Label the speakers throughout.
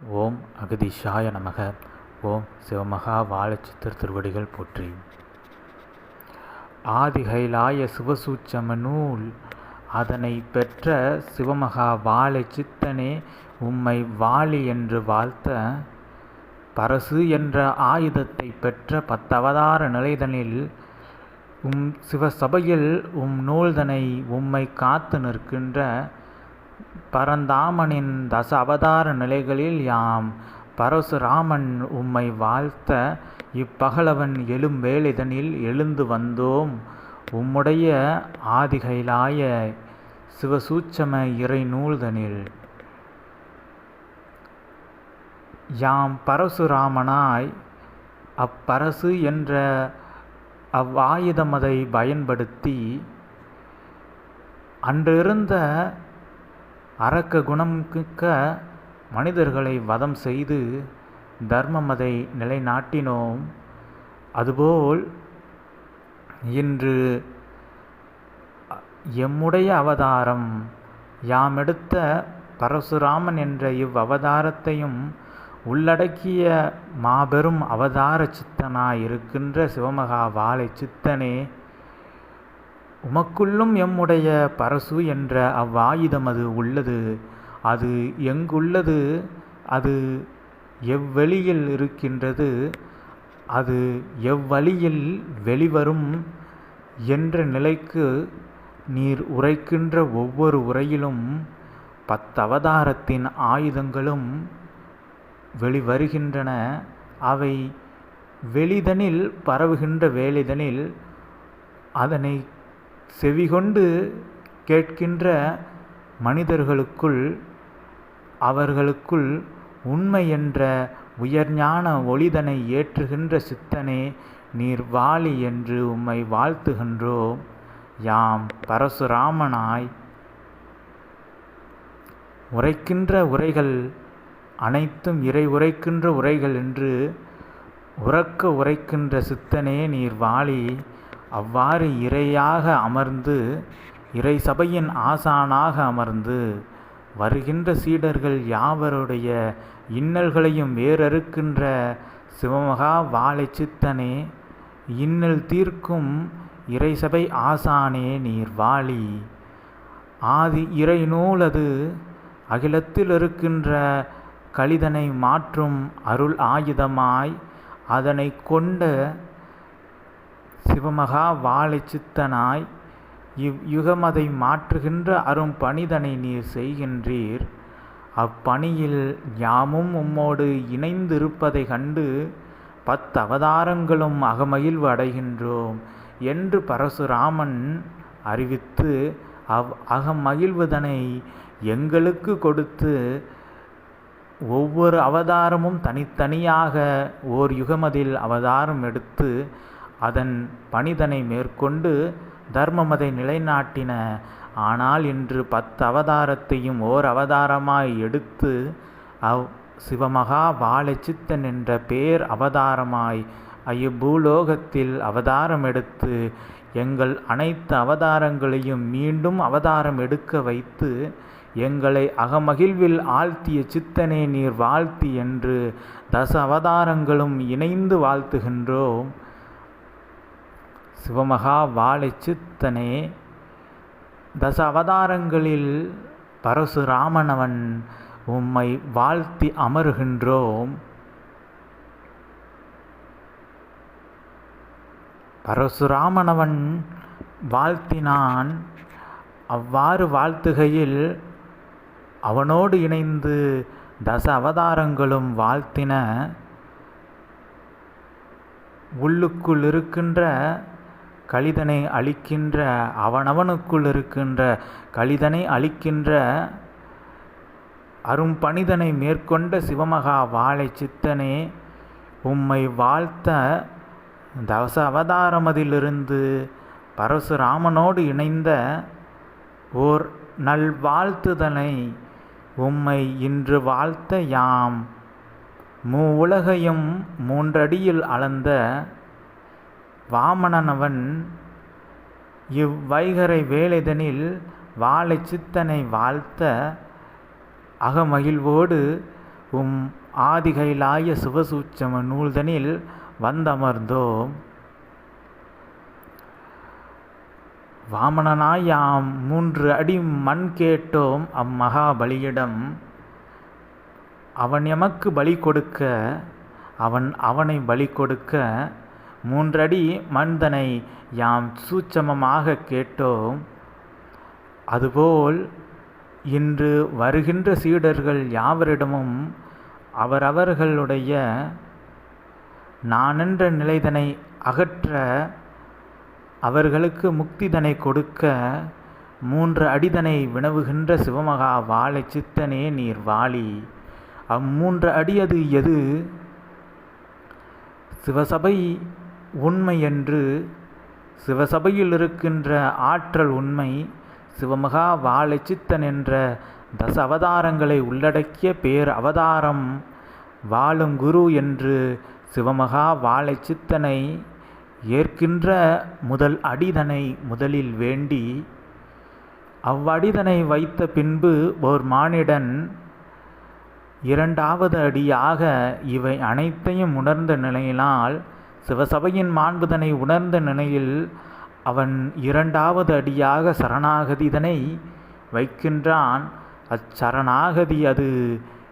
Speaker 1: ஓம் அகதிஷாய நமக. ஓம் சிவமகா வாழச்சித்திர திருவடிகள் போற்றி. ஆதிகைலாய சிவசூச்சம நூல் அதனை பெற்ற சிவமகா வாழை சித்தனே உம்மை வாழி என்று வாழ்த்த பரசு என்ற ஆயுதத்தை பெற்ற பத்தவதார நிலைதனில் உம் சிவசபையில் உம் நூல்தனை உம்மை காத்து நிற்கின்ற பரந்தாமனின் தச அவதார நிலைகளில் யாம். பரசுராமன் உம்மை வாழ்த்த இப்பகலவன் எழும் வேளிதனில் எழுந்து வந்தோம். உம்முடைய ஆதிகைலாய சிவசூச்சம இறை நூல்தனில். யாம் பரசுராமனாய் அப்பரசு என்ற அவ்வாயுதமதை பயன்படுத்தி அன்றிருந்த அரக்க குணம்மிக்க மனிதர்களை வதம் செய்து தர்மமதை நிலைநாட்டினோம். அதுபோல் இன்று எம்முடைய அவதாரம் யாம் எடுத்த பரசுராமன் என்ற இவ் அவதாரத்தையும் உள்ளடக்கிய மாபெரும் அவதார சித்தனாய் இருக்கின்ற சிவமகா வாழை சித்தனே உமக்குள்ளும் எம்முடைய பரசு என்ற அவ்வாயுதம் அது உள்ளது. அது எங்குள்ளது? அது எவ்வெளியில் இருக்கின்றது? அது எவ்வழியில் வெளிவரும் என்ற நிலைக்கு நீர் உரைக்கின்ற ஒவ்வொரு உரையிலும் பத்தவதாரத்தின் ஆயுதங்களும் வெளிவருகின்றன. அவை வெளிதனில் பரவுகின்ற வேலைதனில் அதனை செவிகொண்டு கேட்கின்ற மனிதர்களுக்குள் அவர்களுக்குள் உண்மை என்ற உயர்ஞான ஒளிதனை ஏற்றுகின்ற சித்தனே நீர் வாழி என்று உம்மை வாழ்த்துகின்றோம். யாம் பரசுராமனாய். உரைக்கின்ற உரைகள் அனைத்தும் இறை உரைக்கின்ற உரைகள் என்று உறக்க உரைக்கின்ற சித்தனே நீர் வாழி அவ்வாறு இறையாக அமர்ந்து இறை சபையின் ஆசானாக அமர்ந்து வருகின்ற சீடர்கள் யாவருடைய இன்னல்களையும் வேறறுக்கின்ற சிவமகா வாழை சித்தனே இன்னல் தீர்க்கும் இறைசபை ஆசானே நீர் வாழி. ஆதி இறை நூலது அகிலத்தில் இருக்கின்ற கலிதனை மாற்றும் அருள் ஆயுதமாய் அதனை கொண்ட சிவமகா வாழை சித்தனாய் இவ் யுகமதை மாற்றுகின்ற அரும் பணிதனை நீர் செய்கின்றீர். அப்பணியில் யாமும் உம்மோடு இணைந்திருப்பதை கண்டு பத்தவதாரங்களும் அகமகிழ்வு அடைகின்றோம் என்று பரசுராமன் அறிவித்து அவ் அகமகிழ்வுதனை எங்களுக்கு கொடுத்து ஒவ்வொரு அவதாரமும் தனித்தனியாக ஓர் யுகமதில் அவதாரம் எடுத்து அதன் பணிதனை மேற்கொண்டு தர்மமதை நிலைநாட்டின. ஆனால் இன்று பத்து அவதாரத்தையும் ஓர் அவதாரமாய் எடுத்து அவ் சிவமகா வாழச்சித்தன் என்ற பேர் அவதாரமாய் ஐயப்பூலோகத்தில் அவதாரம் எடுத்து எங்கள் அனைத்து அவதாரங்களையும் மீண்டும் அவதாரம் எடுக்க வைத்து எங்களை அகமகிழ்வில் ஆழ்த்திய சித்தனே நீர் வாழ்த்தி என்று தச அவதாரங்களும் இணைந்து வாழ்த்துகின்றோம். சிவமகா வாழை சித்தனே தச அவதாரங்களில் பரசுராமனவன் உம்மை வாழ்த்தி அமருகின்றோம். பரசுராமனவன் வாழ்த்தினான். அவ்வாறு வாழ்த்துகையில் அவனோடு இணைந்து தச அவதாரங்களும் வாழ்த்தின. உள்ளுக்குள் இருக்கின்ற கலிதனை அழிக்கின்ற அவனவனுக்குள் இருக்கின்ற கலிதனை அழிக்கின்ற அரும்பணிதனை மேற்கொண்ட சிவமகா வாழை சித்தனே உம்மை வாழ்த்த தவச அவதாரமதிலிருந்து பரசுராமனோடு இணைந்த ஓர் நல் வாழ்த்துதனை உம்மை இன்று வாழ்த்த யாம். மூ உலகையும் மூன்றடியில் அளந்த வாமனனவன் இவ்வைகரை வேலைதனில் வாழை சித்தனை வாழ்த்த அகமகிழ்வோடு உம் ஆதிகைலாய சுவசூச்சம நூல்தனில் வந்தமர்ந்தோம். வாமனனாய் யாம் மூன்று அடி மண் கேட்டோம் அம்மகாபலியிடம். அவன் எமக்கு பலி கொடுக்க அவன் அவனை பலி கொடுக்க மூன்றடி மண்தனை யாம் சூட்சமமாக கேட்டோம். அதுபோல் இன்று வருகின்ற சீடர்கள் யாவரிடமும் அவரவர்களுடைய நானென்ற நிலைதனை அகற்ற அவர்களுக்கு முக்திதனை கொடுக்க மூன்று அடிதனை வினவுகின்ற சிவமகா வாழை சித்தனே நீர் வாளி அம்மூன்று அடியது எது? சிவசபை உண்மை என்று சிவசபையில் இருக்கின்ற ஆற்றல் உண்மை சிவமகா வாழச்சித்தன் என்ற தச அவதாரங்களை உள்ளடக்கிய பேர் அவதாரம் வாழும் குரு என்று சிவமகா வாழை சித்தனை ஏற்கின்ற முதல் அடிதனை முதலில் வேண்டி அவ்வடிதனை வைத்த பின்பு ஓர் மானிடன் இரண்டாவது அடியாக இவை அனைத்தையும் உணர்ந்த நிலையினால் சிவசபையின் மாண்புதனை உணர்ந்த நிலையில் அவன் இரண்டாவது அடியாக சரணாகதிதனை வைக்கின்றான். அச்சரணாகதி அது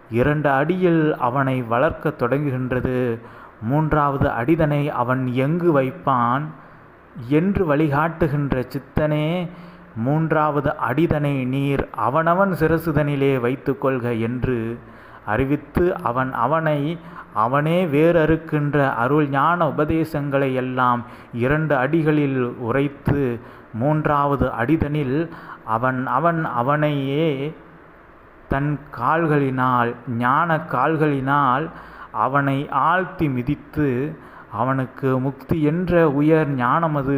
Speaker 1: இரண்டு அடியில் அவனை வளர்க்கத் தொடங்குகின்றது. மூன்றாவது அடிதனை அவன் எங்கு வைப்பான் என்று வழிகாட்டுகின்ற சித்தனே மூன்றாவது அடிதனை நீர் அவனவன் சிரசுதனிலே வைத்துக்கொள்க என்று அறிவித்து அவன் அவனை அவனே வேறறுக்கின்ற அருள் ஞான உபதேசங்களை எல்லாம் இரண்டு அடிகளில் உரைத்து மூன்றாவது அடிதனில் அவன் அவன் அவனையே தன் கால்களினால் ஞான கால்களினால் அவனை ஆழ்த்தி மிதித்து அவனுக்கு முக்தி என்ற உயர் ஞானமது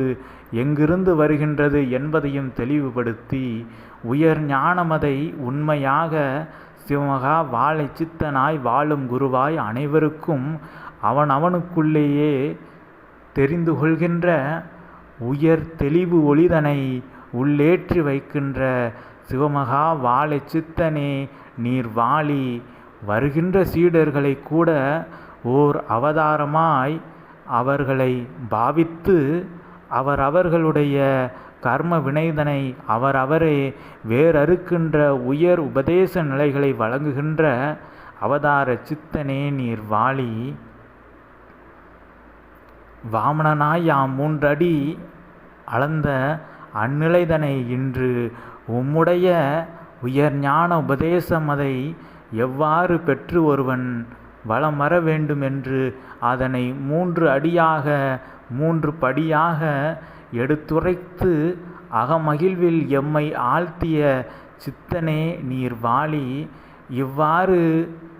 Speaker 1: எங்கிருந்து வருகின்றது என்பதையும் தெளிவுபடுத்தி உயர் ஞானமதை உண்மையாக சிவமகா வாழை சித்தனாய் வாழும் குருவாய் அனைவருக்கும் அவன் அவனுக்குள்ளேயே தெரிந்து கொள்கின்ற உயர் தெளிவு ஒளிதனை உள்ளேற்றி வைக்கின்ற சிவமகா வாழை சித்தனே நீர் வாழி வருகின்ற சீடர்களை கூட ஓர் அவதாரமாய் அவர்களை பாவித்து அவர் அவர்களுடைய கர்ம வினைதனை அவரவரே வேறறுக்கின்ற உயர் உபதேச நிலைகளை வழங்குகின்ற அவதார சித்தனே நீர் வாளி. வாமனனாய் யாம் மூன்றடி அளந்த அந்நிலைதனை இன்று உம்முடைய உயர் ஞான உபதேசம் அதை எவ்வாறு பெற்று ஒருவன் வலம் வர வேண்டுமென்று அதனை மூன்று அடியாக மூன்று படியாக எடுத்துரைத்து அகமகிழ்வில் எம்மை ஆழ்த்திய சித்தனே நீர் வாழி இவ்வாறு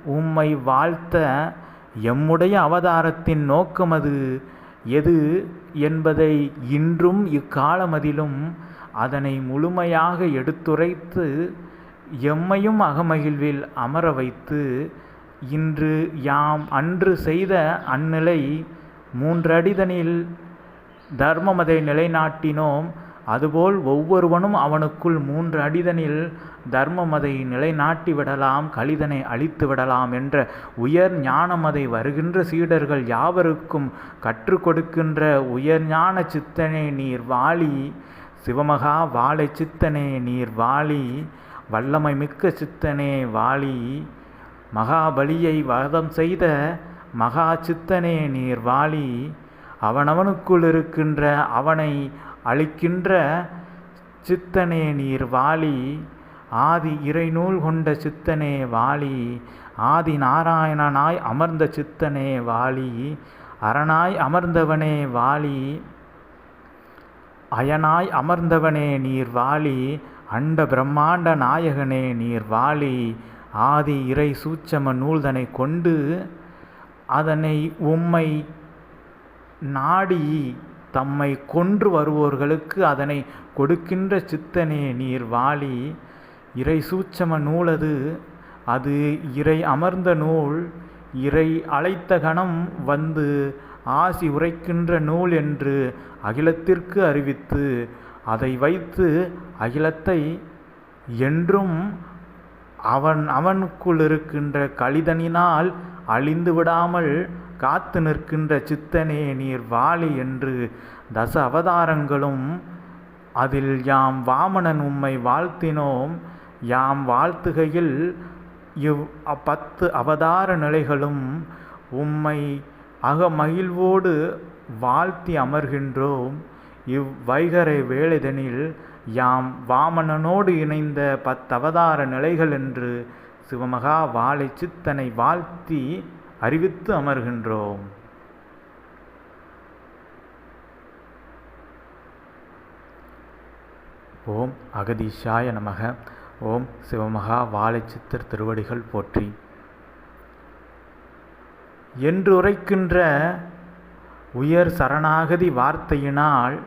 Speaker 1: உம்மை வாழ்த்த எம்முடைய அவதாரத்தின் நோக்கமது எது என்பதை இன்றும் இக்காலமதிலும் அதனை முழுமையாக எடுத்துரைத்து எம்மையும் அகமகிழ்வில் அமர வைத்து இன்று யாம் அன்று செய்த அந்நிலை மூன்றடிதனில் தர்மமதை நிலைநாட்டினோம். அதுபோல் ஒவ்வொருவனும் அவனுக்குள் மூன்று அடிதனில் தர்மமதை நிலைநாட்டி விடலாம் கலிதனை அழித்து விடலாம் என்ற உயர் ஞானமதை வருகின்ற சீடர்கள் யாவருக்கும் கற்றுக் கொடுக்கின்ற உயர் ஞான சித்தனே நீர் வாழி சிவமகா வாழை சித்தனே நீர் வாழி வல்லமை மிக்க சித்தனே வாழி மகாபலியை வதம் செய்த மகா சித்தனே நீர் வாழி அவனவனுக்குள் இருக்கின்ற அவனை அழிக்கின்ற சித்தனே நீர் வாலி. ஆதி இறைநூல் கொண்ட சித்தனே வாழி ஆதி நாராயணனாய் அமர்ந்த சித்தனே வாலி. அரணாய் அமர்ந்தவனே வாழி அயனாய் அமர்ந்தவனே நீர் வாழி அண்ட பிரம்மாண்ட நாயகனே நீர் வாலி. ஆதி இறை சூட்சம நூல்தனை கொண்டு அதனை உம்மை நாடி தம்மை கொன்று வருவோர்களுக்கு அதனை கொடுக்கின்ற சித்தனே நீர் வாழி இறை சூட்சம நூலது அது இறை அமர்ந்த நூல். இறை அழைத்த கணம் வந்து ஆசி உரைக்கின்ற நூல் என்று அகிலத்திற்கு அறிவித்து அதை வைத்து அகிலத்தை என்றும் அவன் அவனுக்குள் இருக்கின்ற கலிதனினால் அழிந்து விடாமல் காத்து நிற்கின்ற சித்தனே நீர் வாழி என்று தச அவதாரங்களும் அதில் யாம் வாமனன் உம்மை வாழ்த்தினோம். யாம் வாழ்த்துகையில் இவ் பத்து அவதார நிலைகளும் உம்மை அகமகிழ்வோடு வாழ்த்தி அமர்கின்றோம். இவ்வைகரை வேளைதனில் யாம் வாமணனோடு இணைந்த பத்தவதார நிலைகள் என்று சிவமகா வாழை சித்தனை வாழ்த்தி அறிவித்து அமர்கின்றோம். ஓம் அகதீஷாய நமக. ஓம் சிவமகா வாழைச்சித்தர் திருவடிகள் போற்றி. என்று உரைக்கின்ற உயர் சரணாகதி வார்த்தையினால்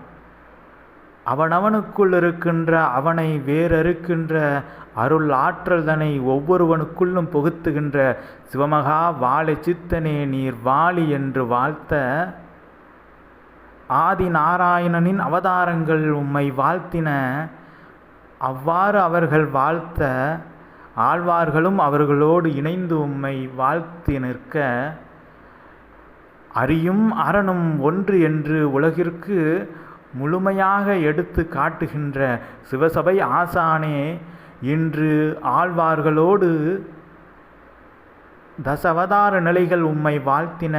Speaker 1: அவனவனுக்குள் இருக்கின்ற அவனை வேறறுக்கின்ற அருள் ஆற்றல் தனை ஒவ்வொருவனுக்குள்ளும் புகுத்துகின்ற சிவமகா வாழை சித்தனே நீர் வாழி என்று வாழ்த்த ஆதி நாராயணனின் அவதாரங்கள் உம்மை வாழ்த்தின. அவ்வாறு அவர்கள் வாழ்த்த ஆழ்வார்களும் அவர்களோடு இணைந்து உம்மை வாழ்த்தி நிற்க. அறியும் அறனும் ஒன்று என்று உலகிற்கு முழுமையாக எடுத்து காட்டுகின்ற சிவசபை ஆசானே இன்று ஆழ்வார்களோடு தசவதார நிலைகள் உம்மை வாழ்த்தின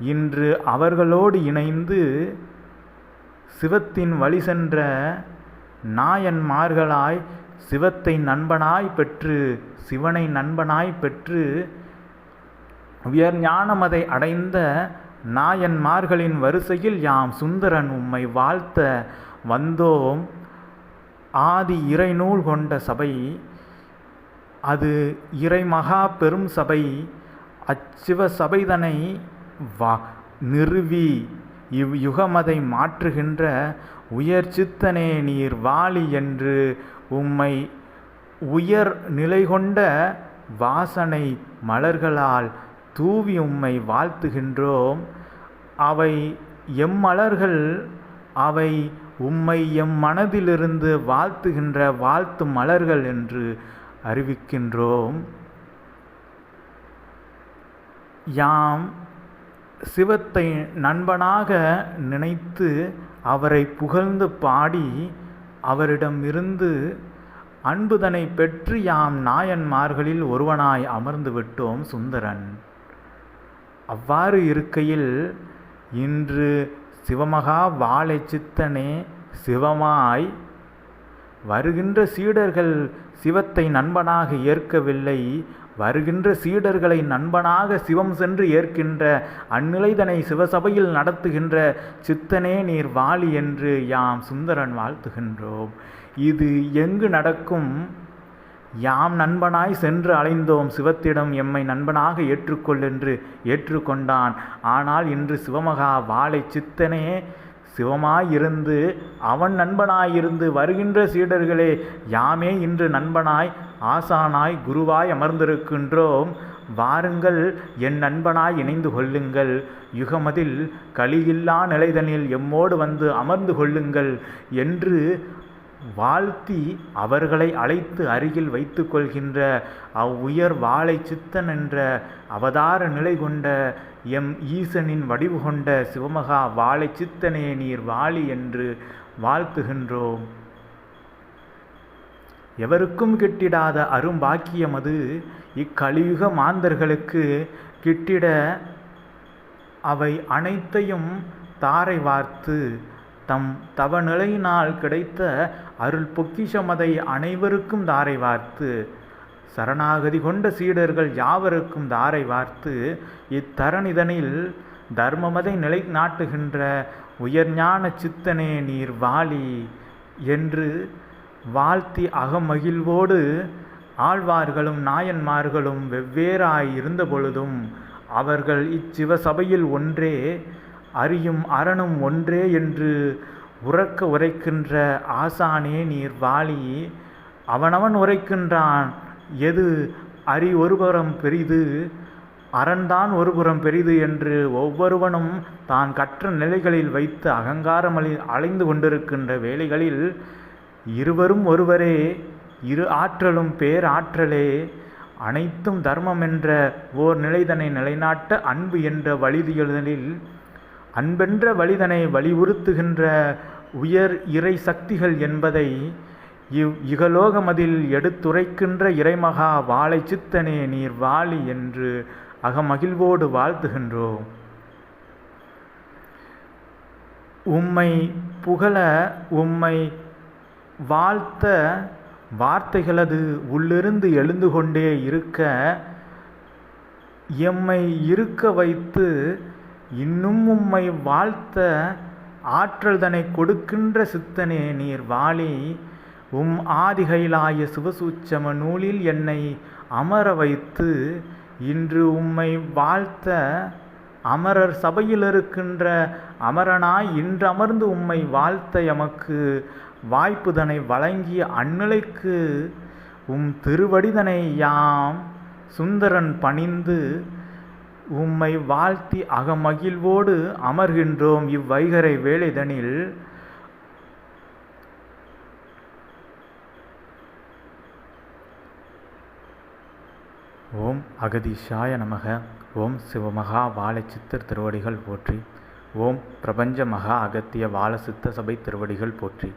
Speaker 1: இன்று அவர்களோடு இணைந்து சிவத்தின் வழி சென்ற நாயன்மார்களாய் சிவத்தை நண்பனாய் பெற்று சிவனை நண்பனாய் பெற்று உயர் ஞானமதை அடைந்த நாயன்மார்களின் வரிசையில் யாம் சுந்தரன் உம்மை வாழ்த்த வந்தோம். ஆதி இறைநூல் கொண்ட சபை அது இறைமகா பெரும் சபை அச்சிவ சபைதனை வா நிறுவி இவ் யுகமதை மாற்றுகின்ற உயர் சித்தனே நீர் வாலி என்று உம்மை உயர் நிலை கொண்ட வாசனை மலர்களால் தூவி உம்மை வாழ்த்துகின்றோம். அவை எம்மலர்கள் அவை உம்மை எம் மனதிலிருந்து வாழ்த்துகின்ற வாழ்த்து மலர்கள் என்று அறிவிக்கின்றோம். யாம் சிவத்தை நண்பனாக நினைத்து அவரை புகழ்ந்து பாடி அவரிடமிருந்து அன்புதனை பெற்று யாம் நாயன்மார்களில் ஒருவனாய் அமர்ந்து விட்டோம் சுந்தரன். அவ்வாறு இருக்கையில் இன்று சிவமகா வாழை சித்தனே சிவமாய். வருகின்ற சீடர்கள் சிவத்தை நண்பனாக ஏற்கவில்லை. வருகின்ற சீடர்களை நண்பனாக சிவம் சென்று ஏற்கின்ற அந்நிலைதனை சிவசபையில் நடத்துகின்ற சித்தனே நீர் வாலி என்று யாம் சுந்தரன் வாழ்த்துகின்றோம். இது எங்கு நடக்கும்? யாம் நண்பனாய் சென்று அலைந்தோம் சிவத்திடம் எம்மை நண்பனாக ஏற்றுக்கொள் என்று ஏற்றுக்கொண்டான். ஆனால் இன்று சிவமகா வாழை சித்தனே சிவமாயிருந்து அவன் நண்பனாயிருந்து வருகின்ற சீடர்களே யாமே இன்று நண்பனாய் ஆசானாய் குருவாய் அமர்ந்திருக்கின்றோம். வாருங்கள் என் நண்பனாய் இணைந்து கொள்ளுங்கள். யுகமதில் கலியில்லா நிலைதனில் எம்மோடு வந்து அமர்ந்து கொள்ளுங்கள் என்று வாழ்த்தி அவர்களை அழைத்து அருகில் வைத்து கொள்கின்ற அவ்வுயர் வாழை சித்தன் என்ற அவதார நிலை கொண்ட எம் ஈசனின் வடிவு கொண்ட சிவமகா வாழை சித்தனே நீர் வாழி என்று வாழ்த்துகின்றோம். எவருக்கும் கிட்டிடாத அரும்பாக்கியம் அது இக்கலியுக மாந்தர்களுக்கு கிட்டிட அவை அனைத்தையும் தாரை வார்த்து தம் தவநிலையினால் கிடைத்த அருள் பொக்கிஷமதை அனைவருக்கும் தாரை வார்த்து சரணாகதி கொண்ட சீடர்கள் யாவருக்கும் தாரை வார்த்து இத்தரணிதனில் தர்மமதை நிலை நாட்டுகின்ற உயர்ஞான சித்தனே நீர் வாலி என்று வாழ்த்தி அகமகிழ்வோடு ஆழ்வார்களும் நாயன்மார்களும் வெவ்வேறாய் இருந்த பொழுதும் அவர்கள் இச்சிவசபையில் ஒன்றே அறியும் அறனும் ஒன்றே என்று உறக்க உரைக்கின்ற ஆசானே நீர் வாலி அவனவன் உரைக்கின்றான் எது அறி ஒருபுறம் பெரிது? அறன்தான் ஒருபுறம் பெரிது என்று ஒவ்வொருவனும் தான் கற்ற நிலைகளில் வைத்து அகங்காரம் அழி அலைந்து கொண்டிருக்கின்ற வேலைகளில் இருவரும் ஒருவரே இரு ஆற்றலும் பேராற்றலே அனைத்தும் தர்மம் என்ற ஓர் நிலைதனை நிலைநாட்ட அன்பு என்ற வழிதியலில் அன்பென்ற வழிதனை வலியுறுத்துகின்ற உயர் இறை சக்திகள் என்பதை இவ் இகலோகமதில் எடுத்துரைக்கின்ற இறைமகா வாழை சித்தனே நீர் வாழி என்று அகமகிழ்வோடு வாழ்த்துகின்றோம். உம்மை புகழ உம்மை வாழ்த்த வார்த்தைகளது உள்ளிருந்து எழுந்து கொண்டே இருக்க எம்மை இருக்க வைத்து இன்னும் உம்மை வாழ்த்த ஆற்றல் தனை கொடுக்கின்ற சித்தனே நீர் வாழி உம் ஆதிகையிலாய சிவசூச்சம நூலில் என்னை அமர வைத்து இன்று உம்மை வாழ்த்த அமரர் சபையில் இருக்கின்ற அமரனாய் இன்று அமர்ந்து உம்மை வாழ்த்த எமக்கு வாய்ப்புதனை வழங்கிய அந்நிலைக்கு உம் திருவடிதனை யாம் சுந்தரன் பணிந்து உம்மை வாழ்த்தி அகமகிழ்வோடு அமர்கின்றோம் இவ்வைகரை வேலைதனில் ஓம் அகதீஷாய நமக. ஓம் சிவமகா வாழை சித்தர் திருவடிகள் போற்றி. ஓம் பிரபஞ்ச மகா அகத்திய வாழ சித்த சபை திருவடிகள் போற்றி.